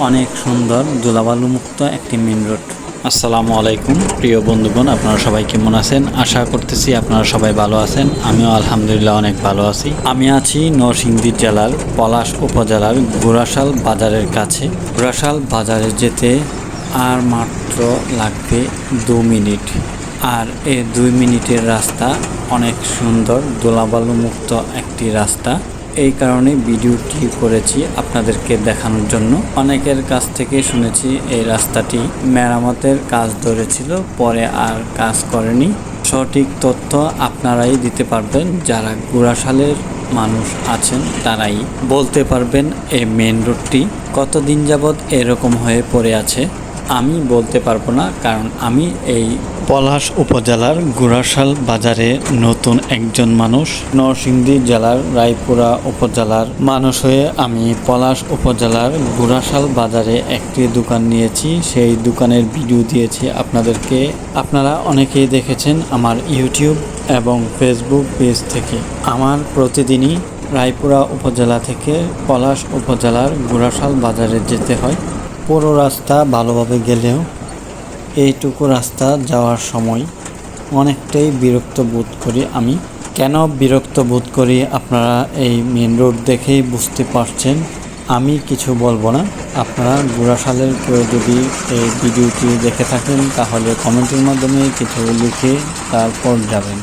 অনেক সুন্দর ধুলাবালু মুক্ত একটি মেন রোড। আসসালামু আলাইকুম, প্রিয় বন্ধুগণ, আপনারা সবাই কেমন আছেন? আশা করতেছি আপনারা সবাই ভালো আছেন। আমিও আলহামদুলিল্লাহ অনেক ভালো আছি। আমি আছি নরসিংদী জেলার পলাশ উপজেলার গুরাশাল বাজারের কাছে। গুরাশাল বাজারে যেতে আর মাত্র লাগবে দু মিনিট। আর এই দুই মিনিটের রাস্তা অনেক সুন্দর, দোলাবালুমুক্ত একটি রাস্তা। এই কারণে ভিডিওটি করেছি আপনাদেরকে দেখানোর জন্য। অনেকের কাছ থেকে শুনেছি এই রাস্তাটি মেরামতের কাজ ধরেছিল, পরে আর কাজ করেনি। সঠিক তথ্য আপনারাই দিতে পারবেন, যারা গুড়াশালের মানুষ আছেন তারাই বলতে পারবেন এই মেন রোডটি কতদিন যাবৎ এরকম হয়ে পড়ে আছে, আমি বলতে পারব না, কারণ আমি এই পলাশ উপজেলার গুড়াশাল বাজারে নতুন একজন মানুষ নরসিংদী জেলার রায়পুরা উপজেলার মানুষ হয়ে আমি পলাশ উপজেলার গুড়াশাল বাজারে একটি দোকান নিয়েছি। সেই দোকানের ভিডিও দিয়েছি আপনাদেরকে। আপনারা অনেকেই দেখেছেন আমার ইউটিউব এবং ফেসবুক পেজ থেকে। আমার প্রতিদিনই রায়পুরা উপজেলা থেকে পলাশ উপজেলার গুড়াশাল বাজারে যেতে হয়। পুরো রাস্তা ভালোভাবে গেলেও এইটুকু রাস্তা যাওয়ার সময় অনেকটাই বিরক্ত বোধ করি আমি। কেন বিরক্ত বোধ করি আপনারা এই মেন রোড দেখেই বুঝতে পারছেন, আমি কিছু বলব না। আপনারা গুড়াশালের কেউ যদি এই ভিডিওটি দেখে থাকেন, তাহলে কমেন্টের মাধ্যমে কিছু লিখে তারপর যাবেন।